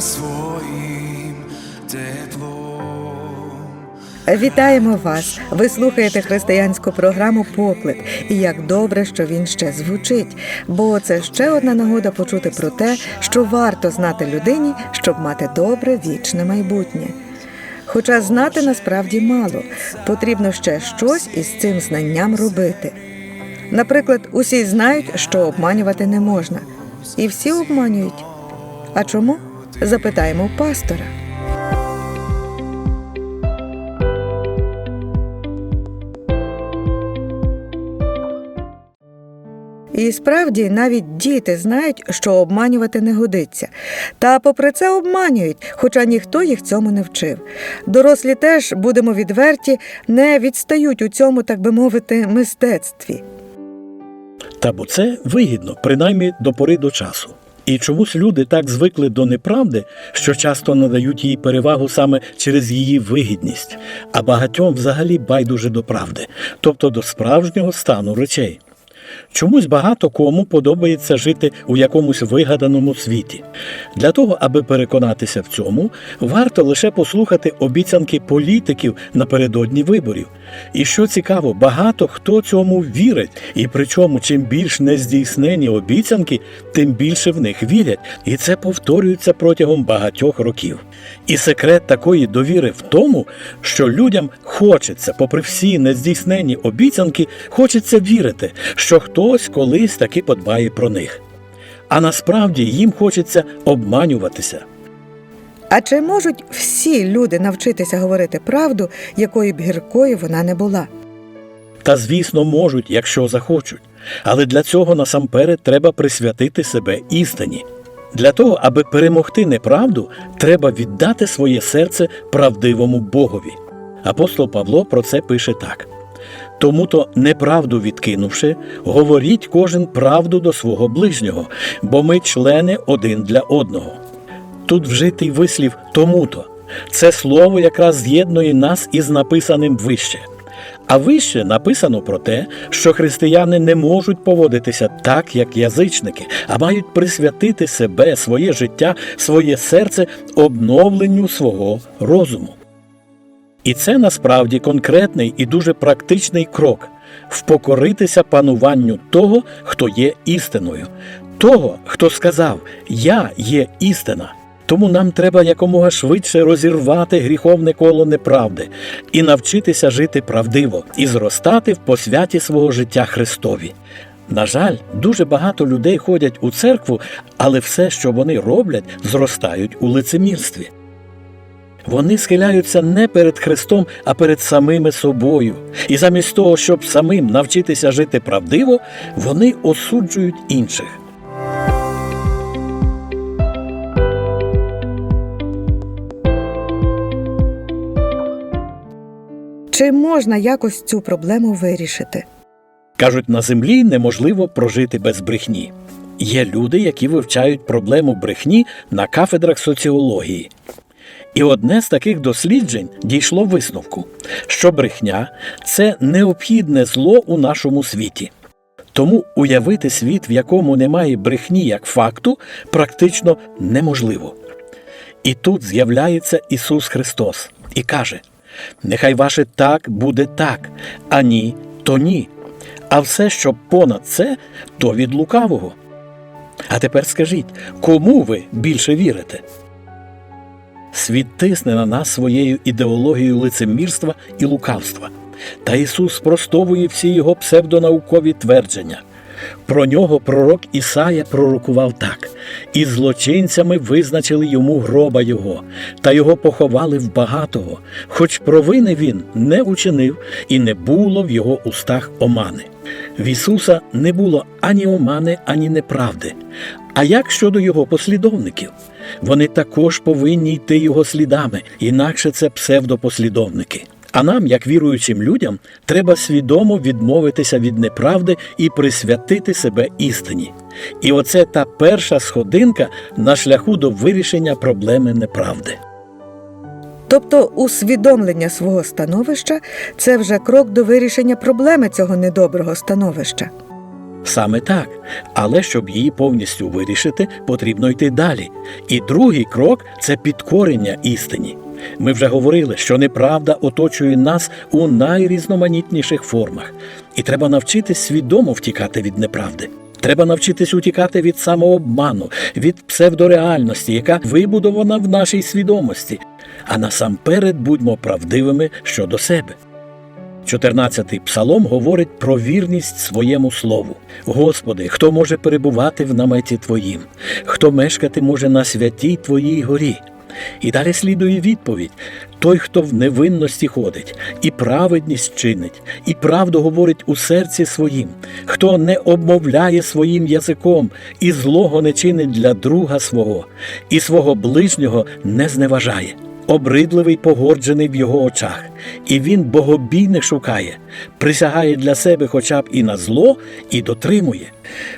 своїм теплом. Вітаємо вас! Ви слухаєте християнську програму Поклик. І як добре, що він ще звучить, бо це ще одна нагода почути про те, що варто знати людині, щоб мати добре вічне майбутнє. Хоча знати насправді мало, потрібно ще щось із цим знанням робити. Наприклад, усі знають, що обманювати не можна, і всі обманюють. А чому? Запитаємо у пастора. І справді навіть діти знають, що обманювати не годиться. Та попри це обманюють, хоча ніхто їх цьому не вчив. Дорослі теж, будемо відверті, не відстають у цьому, так би мовити, мистецтві. Та бо це вигідно, принаймні до пори до часу. І чомусь люди так звикли до неправди, що часто надають їй перевагу саме через її вигідність, а багатьом взагалі байдуже до правди, тобто до справжнього стану речей. Чомусь багато кому подобається жити у якомусь вигаданому світі. Для того, аби переконатися в цьому, варто лише послухати обіцянки політиків напередодні виборів. І що цікаво, багато хто цьому вірить, і причому, чим більш нездійснені обіцянки, тим більше в них вірять, і це повторюється протягом багатьох років. І секрет такої довіри в тому, що людям хочеться, попри всі нездійснені обіцянки, хочеться вірити, що хтось колись таки подбає про них. А насправді їм хочеться обманюватися. А чи можуть всі люди навчитися говорити правду, якою б гіркою вона не була? Та, звісно, можуть, якщо захочуть. Але для цього насамперед треба присвятити себе істині. Для того, аби перемогти неправду, треба віддати своє серце правдивому Богові. Апостол Павло про це пише так. Тому то, неправду відкинувши, говоріть кожен правду до свого ближнього, бо ми члени один для одного. Тут вжитий вислів тому-то. Це слово якраз з'єднує нас із написаним вище. А вище написано про те, що християни не можуть поводитися так, як язичники, а мають присвятити себе, своє життя, своє серце обновленню свого розуму. І це насправді конкретний і дуже практичний крок впокоритися пануванню того, хто є істиною, того, хто сказав Я є істина. Тому нам треба якомога швидше розірвати гріховне коло неправди і навчитися жити правдиво і зростати в посвяті свого життя Христові. На жаль, дуже багато людей ходять у церкву, але все, що вони роблять, зростають у лицемірстві. Вони схиляються не перед Христом, а перед самими собою. І замість того, щоб самим навчитися жити правдиво, вони осуджують інших. Чи можна якось цю проблему вирішити? Кажуть, на землі неможливо прожити без брехні. Є люди, які вивчають проблему брехні на кафедрах соціології. І одне з таких досліджень дійшло висновку, що брехня це необхідне зло у нашому світі. Тому уявити світ, в якому немає брехні як факту, практично неможливо. І тут з'являється Ісус Христос і каже: Нехай ваше так буде так, а ні, то ні. А все, що понад це, то від лукавого. А тепер скажіть, кому ви більше вірите? Світ тисне на нас своєю ідеологією лицемірства і лукавства. Та Ісус спростовує всі його псевдонаукові твердження. Про нього пророк Ісая пророкував так: і злочинцями визначили йому гроба його, та його поховали в багатого, хоч провини він не учинив, і не було в його устах омани. В Ісуса не було ані омани, ані неправди. А як щодо його послідовників? Вони також повинні йти його слідами, інакше це псевдопослідовники. А нам, як віруючим людям, треба свідомо відмовитися від неправди і присвятити себе істині. І оце та перша сходинка на шляху до вирішення проблеми неправди. Тобто усвідомлення свого становища це вже крок до вирішення проблеми цього недоброго становища. Саме так. Але щоб її повністю вирішити, потрібно йти далі. І другий крок це підкорення істині. Ми вже говорили, що неправда оточує нас у найрізноманітніших формах, і треба навчитись свідомо втікати від неправди. Треба навчитись утікати від самообману, від псевдореальності, яка вибудована в нашій свідомості. А насамперед будьмо правдивими щодо себе. 14-й псалом говорить про вірність своєму слову. Господи, хто може перебувати в наметі Твоїм, хто мешкати може на святій Твоїй горі. І далі слідує відповідь: той, хто в невинності ходить, і праведність чинить, і правду говорить у серці своїм, хто не обмовляє своїм язиком, і злого не чинить для друга свого, і свого ближнього не зневажає обридливий погорджений в його очах, і він богобійних шукає, присягає для себе хоча б і на зло, і дотримує.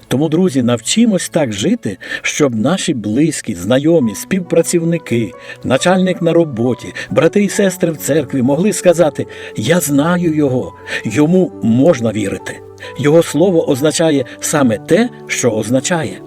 Тому, друзі, навчимось так жити, щоб наші близькі, знайомі, співпрацівники, начальник на роботі, брати і сестри в церкві могли сказати: Я знаю його, йому можна вірити. Його слово означає саме те, що означає.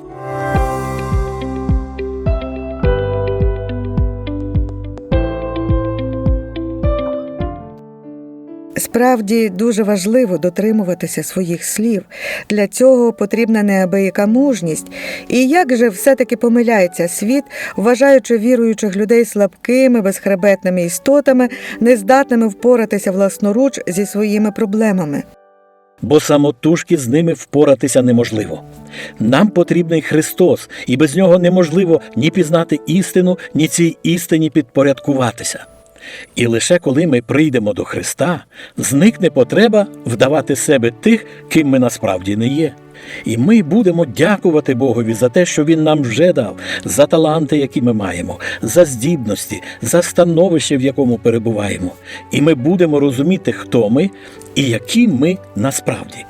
Справді дуже важливо дотримуватися своїх слів. Для цього потрібна неабияка мужність. І як же все-таки помиляється світ, вважаючи віруючих людей слабкими, безхребетними істотами, нездатними впоратися власноруч зі своїми проблемами. бо самотужки з ними впоратися неможливо. Нам потрібний Христос, і без нього неможливо ні пізнати істину, ні цій істині підпорядкуватися. І лише коли ми прийдемо до Христа, зникне потреба вдавати себе тих, ким ми насправді не є. І ми будемо дякувати Богові за те, що Він нам вже дав, за таланти, які ми маємо, за здібності, за становище, в якому перебуваємо. І ми будемо розуміти, хто ми і які ми насправді.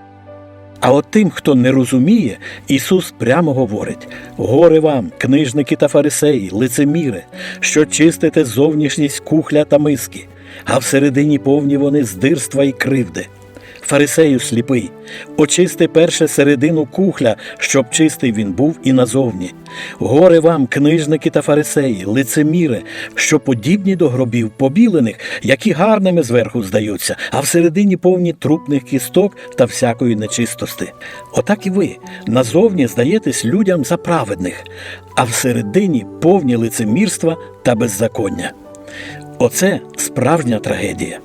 А от тим, хто не розуміє, Ісус прямо говорить: горе вам, книжники та фарисеї, лицеміри, що чистите зовнішність кухля та миски, а всередині повні вони здирства і кривди. Фарисею сліпий, очисти перше середину кухля, щоб чистий він був і назовні. Горе вам, книжники та фарисеї, лицеміри, що подібні до гробів побілених, які гарними зверху здаються, а всередині повні трупних кісток та всякої нечистости. Отак і ви назовні здаєтесь людям за праведних, а всередині повні лицемірства та беззаконня. Оце справжня трагедія.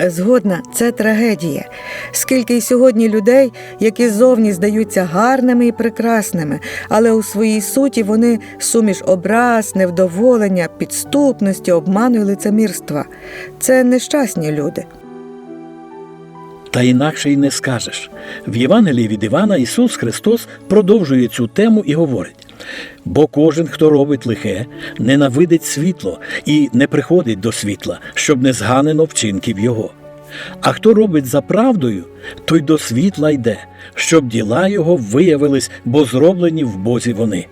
Згодна, це трагедія. Скільки й сьогодні людей, які зовні здаються гарними і прекрасними, але у своїй суті вони суміш образ, невдоволення, підступності, обману і лицемірства. Це нещасні люди. Та інакше й не скажеш. В Євангелії від Івана Ісус Христос продовжує цю тему і говорить: бо кожен, хто робить лихе, ненавидить світло і не приходить до світла, щоб не зганено вчинків його. А хто робить за правдою, той до світла йде, щоб діла його виявились, бо зроблені в Бозі вони.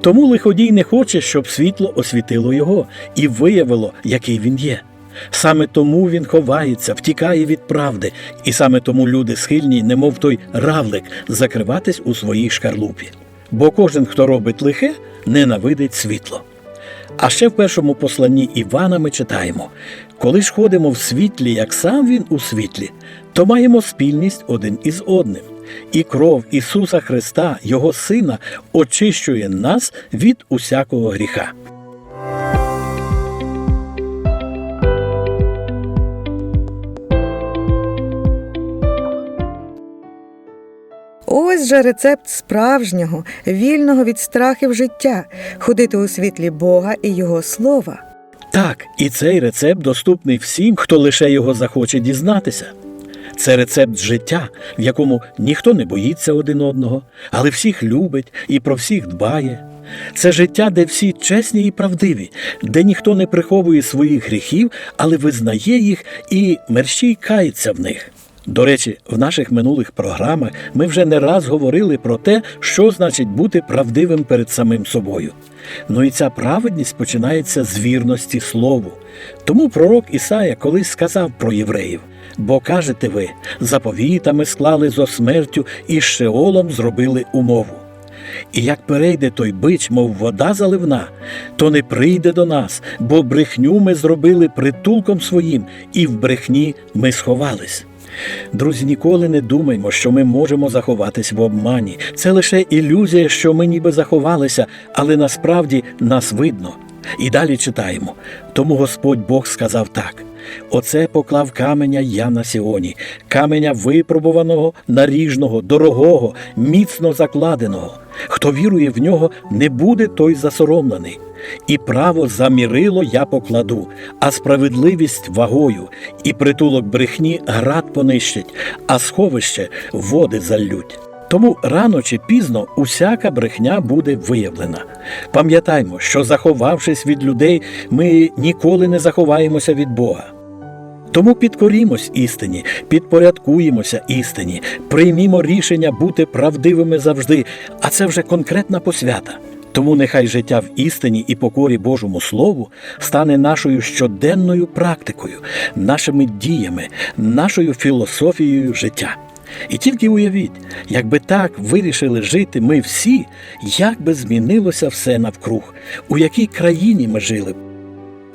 Тому лиходій не хоче, щоб світло освітило його і виявило, який він є. Саме тому він ховається, втікає від правди, і саме тому люди схильні, немов той равлик, закриватись у своїй шкарлупі. Бо кожен, хто робить лихе, ненавидить світло. А ще в першому посланні Івана ми читаємо: коли ж ходимо в світлі, як сам він у світлі, то маємо спільність один із одним. І кров Ісуса Христа, Його Сина, очищує нас від усякого гріха. Же рецепт справжнього, вільного від страхів життя, ходити у світлі Бога і Його слова. Так, і цей рецепт доступний всім, хто лише його захоче дізнатися. Це рецепт життя, в якому ніхто не боїться один одного, але всіх любить і про всіх дбає. Це життя, де всі чесні і правдиві, де ніхто не приховує своїх гріхів, але визнає їх і мерщій кається в них. До речі, в наших минулих програмах ми вже не раз говорили про те, що значить бути правдивим перед самим собою. Ну і ця праведність починається з вірності слову. Тому пророк Ісая колись сказав про євреїв: бо кажете ви, заповітами склали зо смертю і Шеолом зробили умову. І як перейде той бич, мов вода заливна, то не прийде до нас, бо брехню ми зробили притулком своїм, і в брехні ми сховались. Друзі, ніколи не думаймо, що ми можемо заховатись в обмані. Це лише ілюзія, що ми ніби заховалися, але насправді нас видно. І далі читаємо. Тому Господь Бог сказав так: Оце поклав каменя я на Сіоні, каменя випробуваного, наріжного, дорогого, міцно закладеного. Хто вірує в нього, не буде той засоромлений. І право замірило я покладу, а справедливість вагою, і притулок брехні град понищить, а сховище води заллють. Тому рано чи пізно усяка брехня буде виявлена. Пам'ятаймо, що заховавшись від людей, ми ніколи не заховаємося від Бога. Тому підкорімось істині, підпорядкуємося істині, приймімо рішення бути правдивими завжди, а це вже конкретна посвята. Тому нехай життя в істині і покорі Божому Слову стане нашою щоденною практикою, нашими діями, нашою філософією життя. І тільки уявіть, якби так вирішили жити ми всі, як би змінилося все навкруг, у якій країні ми жили б.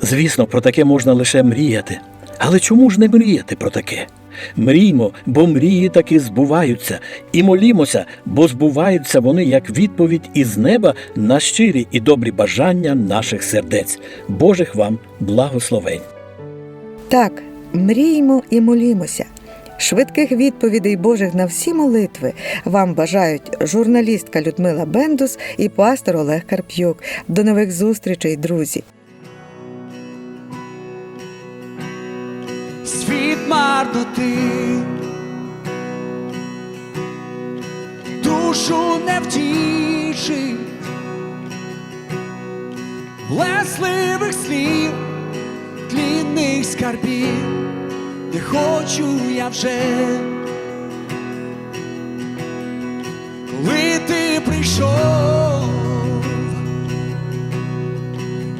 Звісно, про таке можна лише мріяти. Але чому ж не мріяти про таке? Мріймо, бо мрії таки збуваються, і молімося, бо збуваються вони як відповідь із неба на щирі і добрі бажання наших сердець. Божих вам благословень. Так, мріємо і молімося. Швидких відповідей Божих на всі молитви вам бажають журналістка Людмила Бендус і пастор Олег Карп'юк. До нових зустрічей, друзі! світ марноти, душу не втішить, лесливих слів, тлінних скарбів, не хочу я вже, коли ти прийшов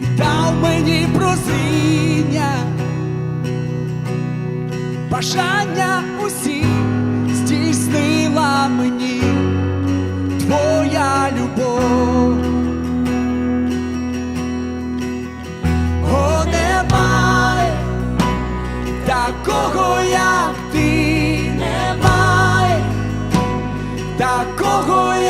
і дав мені прозріння бажання усі здійснила мені твоя любов. Такого,